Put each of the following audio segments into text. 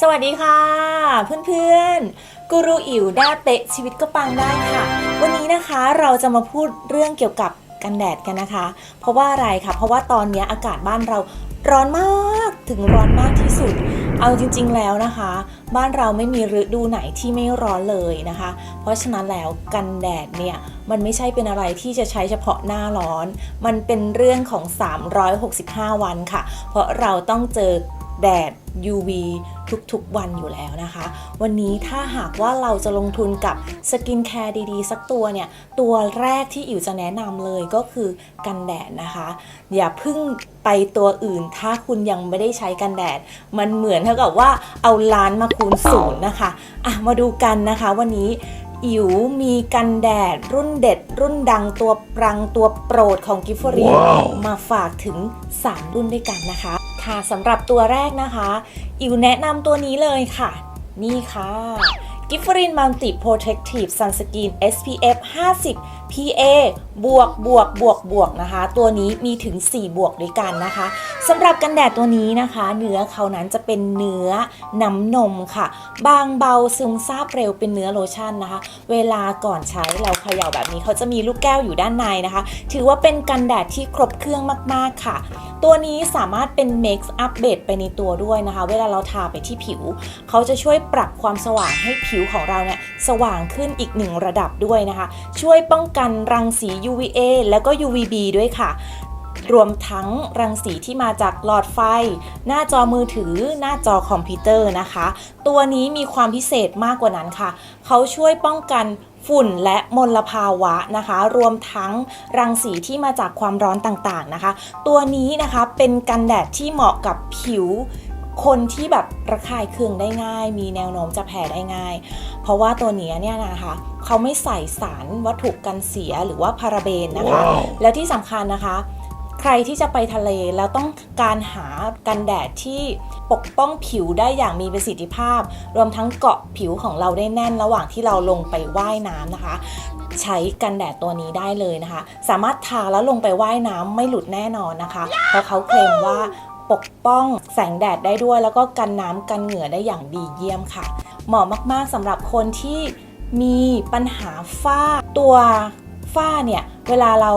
สวัสดีค่ะ เพื่อนๆกูรูอิ๋วด้าเป๊ะชีวิตก็ปังได้ค่ะ วันนี้นะคะเราจะมาพูดเรื่องเกี่ยวกับกันแดดกันนะคะ เพราะว่าอะไรคะเพราะว่าตอนนี้อากาศบ้านเราร้อนมากถึงร้อนมากที่สุด เอาจริง ๆแล้วนะคะ บ้านเราไม่มีฤดูไหนที่ไม่ร้อนเลยนะคะ เพราะฉะนั้นแล้วกันแดดเนี่ยมันไม่ใช่เป็นอะไรที่จะใช้เฉพาะหน้าร้อน มันเป็นเรื่องของ 365 วันค่ะ เพราะเราต้องเจอแดด UV ทุกๆวันอยู่แล้วนะคะ วันนี้ถ้าหากว่าเราจะลงทุนกับสกินแคร์ดีๆ สักตัวเนี่ย ตัวแรกที่อิ๋วจะแนะนำเลยก็คือกันแดดนะคะ อย่าพึ่งไปตัวอื่น ถ้าคุณยังไม่ได้ใช้กันแดด มันเหมือนเท่ากับว่าเอาล้านมาคูณศูนย์นะคะ อะมาดูกันนะคะวันนี้ อิ๋วมีกันแดด รุ่นเด็ด รุ่นดังตัวปรังตัวโปรดของกิฟฟรีว้าวมาฝากถึง 3 รุ่นด้วยกันนะคะ ค่ะสำหรับตัวแรกนะคะ อิ๋วแนะนำตัวนี้เลยค่ะ นี่ค่ะกิฟฟรินมัลติโปรเทคทีฟซันสกรีน SPF 50 PA บวกบวกบวกบวกนะคะ ตัวนี้มีถึง 4 บวกด้วยกันนะคะสำหรับกันแดดตัวนี้นะคะ เนื้อเขานั้นจะเป็นเนื้อน้ำนมค่ะ บางเบาซึมซาบเร็วเป็นเนื้อโลชั่นนะคะ เวลาก่อนใช้เราเขย่าแบบนี้เขาจะมีลูกแก้วอยู่ด้านในนะคะ ถือว่าเป็นกันแดดที่ครบเครื่องมาก ๆ ค่ะ ตัวนี้สามารถเป็น Mix Up b a d ไปในตัวด้วยนะคะ เวลาเราทาไปที่ผิว เขาจะช่วยปรับความสว่างให้ผิวของเราเนี่ยสว่างขึ้นอีกหนึ่งระดับด้วยนะคะ ช่วยป้องกันรังสี UVA แล้วก็ UVB ด้วยค่ะ รวมทั้งรังสีที่มาจากหลอดไฟ หน้าจอมือถือ หน้าจอคอมพิวเตอร์นะคะ ตัวนี้มีความพิเศษมากกว่านั้นค่ะ เขาช่วยป้องกันฝุ่นและมลภาวะนะคะ รวมทั้งรังสีที่มาจากความร้อนต่างๆนะคะ ตัวนี้นะคะเป็นกันแดดที่เหมาะกับผิว คนที่แบบระคายเคืองได้ง่าย มีแนวโน้มจะแพ้ได้ง่าย เพราะว่าตัวเนี้ยเนี่ยนะคะเขาไม่ใส่สารวัตถุกันเสียหรือว่าพาราเบนนะคะว้าวแล้วที่สำคัญนะคะใครที่จะไปทะเลแล้วต้องการหากันแดดที่ปกป้องผิวได้อย่างมีประสิทธิภาพ รวมทั้งเกาะผิวของเราได้แน่นระหว่างที่เราลงไปว่ายน้ำนะคะ ใช้กันแดดตัวนี้ได้เลยนะคะ สามารถทาแล้วลงไปว่ายน้ำไม่หลุดแน่นอนนะคะ เพราะเขาเคลมว่า ปกป้องแสงแดดได้ด้วย แล้วก็กันน้ำกันเหงื่อได้อย่างดีเยี่ยมค่ะ เหมาะมากๆสำหรับคนที่มีปัญหาฝ้า ตัวฝ้าเนี่ย เวลาเรา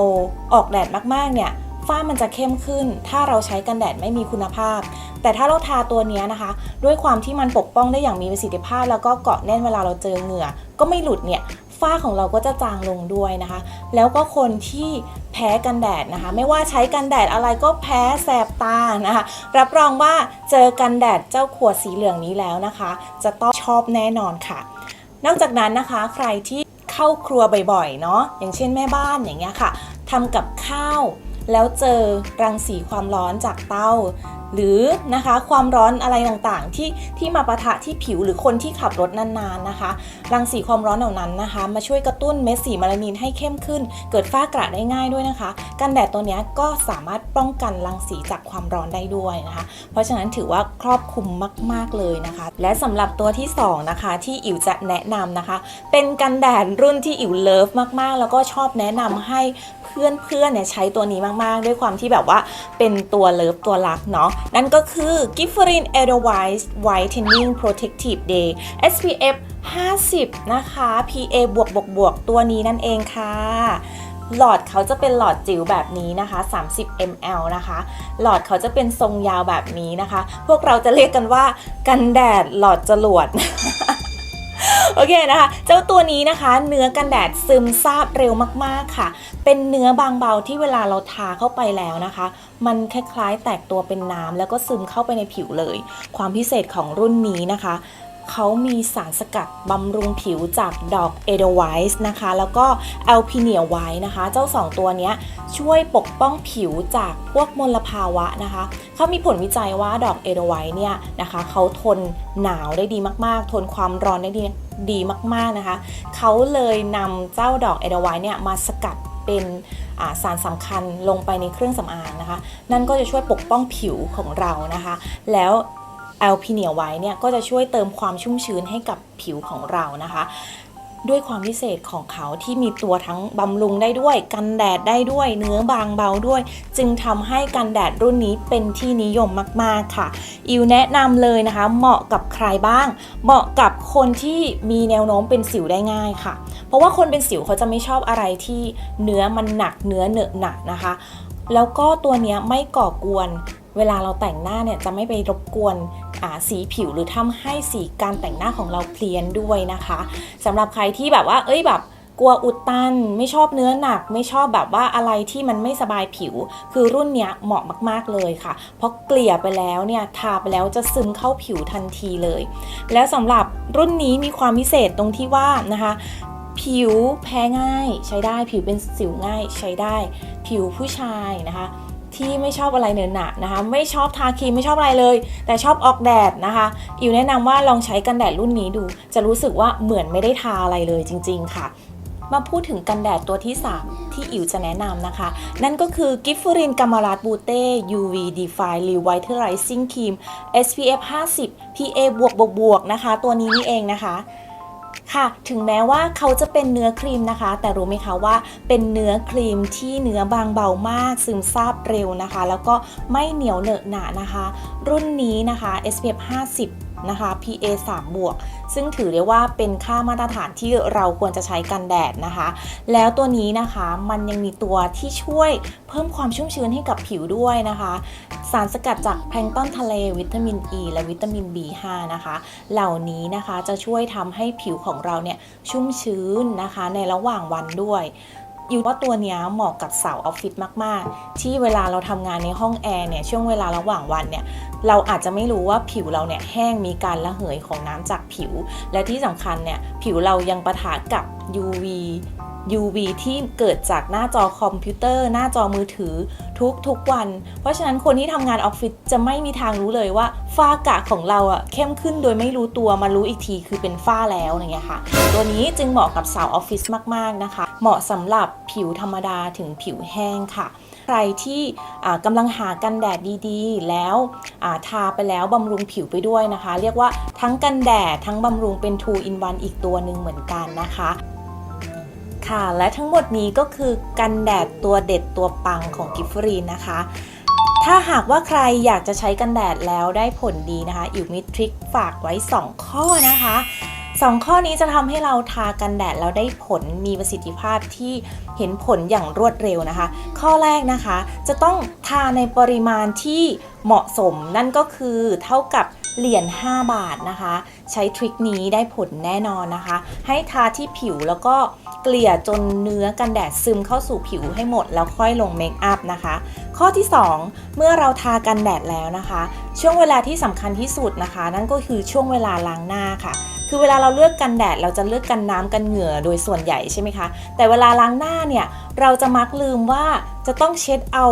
ออกแดดมากๆเนี่ยฝ้ามันจะเข้มขึ้น ถ้าเราใช้กันแดดไม่มีคุณภาพ แต่ถ้าเราทาตัวนี้นะคะ ด้วยความที่มันปกป้องได้อย่างมีประสิทธิภาพ แล้วก็เกาะแน่นเวลาเราเจอเหงื่อ ก็ไม่หลุดเนี่ย ฝ้าของเราก็จะจางลงด้วยนะคะ แล้วก็คนที่แพ้กันแดดนะคะ ไม่ว่าใช้กันแดดอะไรก็แพ้แสบตานะคะ รับรองว่าเจอกันแดดเจ้าขวดสีเหลืองนี้แล้วนะคะ จะต้องชอบแน่นอนค่ะ นอกจากนั้นนะคะใครที่เข้าครัวบ่อยๆเนาะอย่างเช่นแม่บ้านอย่างเงี้ยค่ะทำกับข้าวแล้วเจอรังสีความร้อนจากเตา หรือนะคะความร้อนอะไรต่างๆ ที่ที่มาปะทะที่ผิวหรือคนที่ขับรถนานๆนะคะ รังสีความร้อนเหล่านั้นนะคะ มาช่วยกระตุ้นเม็ดสีเมลานินให้เข้มขึ้น เกิดฝ้ากระได้ง่ายด้วยนะคะ กันแดดตัวนี้ก็สามารถป้องกันรังสีจากความร้อนได้ด้วยนะคะ เพราะฉะนั้นถือว่าครอบคลุมมาก ๆเลยนะคะ และสำหรับตัวที่สองนะคะ ที่อิ๋วจะแนะนำนะคะ เป็นกันแดดรุ่นที่อิ๋วเลิฟมากๆ แล้วก็ชอบแนะนำให้ เพื่อนๆเนี่ยใช้ตัวนี้มากๆ ด้วยความที่แบบว่าเป็นตัวเลิฟตัวรักเนาะนั่นก็คือ g i f f r i n Edelweiss Whitening Protective Day SPF 50 นะคะ PA บวกบวกบวกตัวนี้นั่นเองค่ะหลอดเขาจะเป็นหลอดจิ๋วแบบนี้นะคะ 30 ml นะคะ หลอดเขาจะเป็นทรงยาวแบบนี้นะคะ พวกเราจะเรียกกันว่ากันแดดหลอดจรวด โอเคนะคะ เจ้าตัวนี้นะคะ เนื้อกันแดดซึมซาบเร็วมากๆค่ะ เป็นเนื้อบางเบาที่เวลาเราทาเข้าไปแล้วนะคะ มันคล้ายๆ แตกตัวเป็นน้ำแล้วก็ซึมเข้าไปในผิวเลย ความพิเศษของรุ่นนี้นะคะ เขามีสารสกัดบำรุงผิวจากดอกเอเดไวส์นะคะ แล้วก็แอลพิเนียไวนะคะ เจ้า 2 ตัวนี้ช่วยปกป้องผิวจากพวกมลภาวะนะคะ เขามีผลวิจัยว่าดอกเอเดไวส์เนี่ยนะคะเขาทนหนาวได้ดีมากๆ ทนความร้อนได้ดีดีมากๆนะคะ เขาเลยนำเจ้าดอกเอเดไวส์เนี่ยมาสกัดเป็นาสารสำคัญลงไปในเครื่องสำอางนะคะ นั่นก็จะช่วยปกป้องผิวของเรานะคะ แล้ว แอลพีเนียไว้เนี่ยก็จะช่วยเติมความชุ่มชื้นให้กับผิวของเรานะคะ ด้วยความพิเศษของเขาที่มีตัวทั้งบำรุงได้ด้วย กันแดดได้ด้วย เนื้อบางเบาด้วย จึงทำให้กันแดดรุ่นนี้เป็นที่นิยมมาก ๆ ค่ะ อิวแนะนำเลยนะคะ เหมาะกับใครบ้าง เหมาะกับคนที่มีแนวโน้มเป็นสิวได้ง่ายค่ะ เพราะว่าคนเป็นสิวเขาจะไม่ชอบอะไรที่เนื้อมันหนักเนื้อเหนอะหนักนะคะ แล้วก็ตัวนี้ไม่ก่อกวนเวลาเราแต่งหน้าเนี่ยจะไม่ไปรบกวนสีผิวหรือทำให้สีการแต่งหน้าของเราเพลียนด้วยนะคะสำหรับใครที่แบบว่า เอ้ยแบบกลัวอุดตันไม่ชอบเนื้อหนัก ไม่ชอบแบบว่าอะไรที่มันไม่สบายผิว คือรุ่นเนี้ยเหมาะมากๆเลยค่ะ เพราะเกลี่ยไปแล้วเนี่ยทาไปแล้วจะซึมเข้าผิวทันทีเลย แล้วสำหรับรุ่นนี้มีความพิเศษตรงที่ว่านะคะผิวแพ้ง่ายใช้ได้ผิวเป็นสิวง่ายใช้ได้ ผิวผู้ชายนะคะ ที่ไม่ชอบอะไรเนินหนะนะคะ ไม่ชอบทาครีมไม่ชอบอะไรเลย แต่ชอบออกแดดนะคะอิวแนะนำว่าลองใช้กันแดดรุ่นนี้ดู จะรู้สึกว่าเหมือนไม่ได้ทาอะไรเลยจริง ๆ ค่ะมาพูดถึงกันแดดตัวที่ 3 ที่อิ๋วจะแนะนำนะคะ นั่นก็คือกิฟฟรินกามาราดบูเต้ UV Define Revitalizing Cream SPF 50 PA บวกบวกบวกนะคะ ตัวนี้นี่เองนะคะ ค่ะ ถึงแม้ว่าเขาจะเป็นเนื้อครีมนะคะ แต่รู้ไหมคะว่าเป็นเนื้อครีมที่เนื้อบางเบามาก ซึมซาบเร็วนะคะ แล้วก็ไม่เหนียวเหนอะหนะนะคะ รุ่นนี้นะคะ SPF 50 นะคะ PA 3บวกซึ่งถือได้ว่าเป็นค่ามาตรฐานที่เราควรจะใช้กันแดดนะคะ แล้วตัวนี้นะคะมันยังมีตัวที่ช่วยเพิ่มความชุ่มชื้นให้กับผิวด้วยนะคะ สารสกัดจากแพลงต้นทะเลวิตามินอ e ีและวิตามิน B5 นะคะ เหล่านี้นะคะจะช่วยทำให้ผิวของเราเนี่ยชุ่มชื้นนะคะในระหว่างวันด้วย อยู่ว่าตัวเนี้ยเหมาะกับสาวออฟฟิศมาก ๆ ที่เวลาเราทำงานในห้องแอร์เนี่ยช่วงเวลาระหว่างวันเนี่ยเราอาจจะไม่รู้ว่าผิวเราเนี่ยแห้งมีการระเหยของน้ำจากผิว และที่สำคัญเนี่ยผิวเรายังประทะกับ UV UV ที่เกิดจากหน้าจอคอมพิวเตอร์ หน้าจอมือถือทุกทุกวัน เพราะฉะนั้นคนที่ทำงานออฟฟิศจะไม่มีทางรู้เลยว่าฝ้ากระของเราอะเข้มขึ้นโดยไม่รู้ตัวมารู้อีกทีคือเป็นฝ้าแล้วอย่างเงี้ยค่ะ ตัวนี้จึงเหมาะกับสาวออฟฟิศมาก ๆ นะคะ เหมาะสำหรับผิวธรรมดาถึงผิวแห้งค่ะ ใครที่กำลังหากันแดดดีๆ แล้วาทาไปแล้วบำรุงผิวไปด้วยนะคะ เรียกว่าทั้งกันแดดทั้งบำรุงเป็น 2 in 1 อีกตัวหนึ่งเหมือนกันนะคะค่ะ และทั้งหมดนี้ก็คือกันแดดตัวเด็ดตัวปังของกิฟฟรีนนะคะถ้าหากว่าใครอยากจะใช้กันแดดแล้วได้ผลดีนะคะ อิวมีทริคฝากไว้ 2 ข้อนะคะ 2 ข้อนี้จะทำให้เราทากันแดดแล้วได้ผลมีประสิทธิภาพที่เห็นผลอย่างรวดเร็วนะคะ ข้อแรกนะคะ จะต้องทาในปริมาณที่เหมาะสมนั่นก็คือเท่ากับเหรียญ5บาทนะคะ ใช้ทริคนี้ได้ผลแน่นอนนะคะ ให้ทาที่ผิวแล้วก็เกลี่ยจนเนื้อกันแดดซึมเข้าสู่ผิวให้หมดแล้วค่อยลงเมคอัพนะคะ ข้อที่ 2 เมื่อเราทากันแดดแล้วนะคะ ช่วงเวลาที่สำคัญที่สุดนะคะ นั่นก็คือช่วงเวลาล้างหน้าค่ะ คือเวลาเราเลือกกันแดดเราจะเลือกกันน้ำกันเหงื่อโดยส่วนใหญ่ใช่ไหมคะ แต่เวลาล้างหน้าเนี่ยเราจะมักลืมว่าจะต้องเช็ดเอา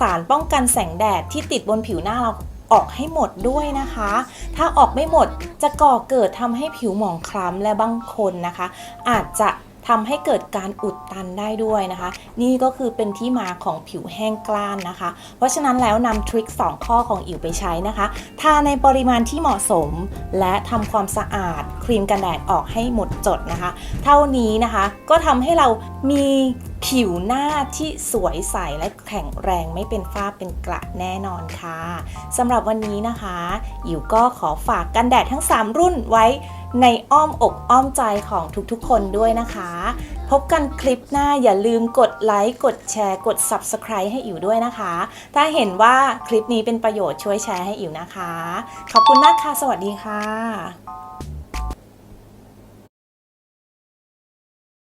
สารป้องกันแสงแดดที่ติดบนผิวหน้าเราออกให้หมดด้วยนะคะ ถ้าออกไม่หมดจะก่อเกิดทำให้ผิวหมองคล้ำและบางคนนะคะ อาจจะ ทำให้เกิดการอุดตันได้ด้วยนะคะ นี่ก็คือเป็นที่มาของผิวแห้งกล้านนะคะ เพราะฉะนั้นแล้วนำทริค2 ข้อของอิ๋วไปใช้นะคะทาในปริมาณที่เหมาะสม และทำความสะอาดครีมกันแดดออกให้หมดจดนะคะ เท่านี้นะคะก็ทำให้เรามี ผิวหน้าที่สวยใสและแข็งแรงไม่เป็นฝ้าเป็นกระแน่นอนค่ะสำหรับวันนี้นะคะอิ๋วก็ขอฝากกันแดดทั้ง 3 รุ่นไว้ในอ้อมอกอ้อมใจของทุกๆ คนด้วยนะคะ พบกันคลิปหน้าอย่าลืมกดไลค์กดแชร์ กด Subscribe ให้อิ๋วด้วยนะคะ ถ้าเห็นว่าคลิปนี้เป็นประโยชน์ช่วยแชร์ให้อิ๋วนะคะ ขอบคุณมากค่ะ สวัสดีค่ะ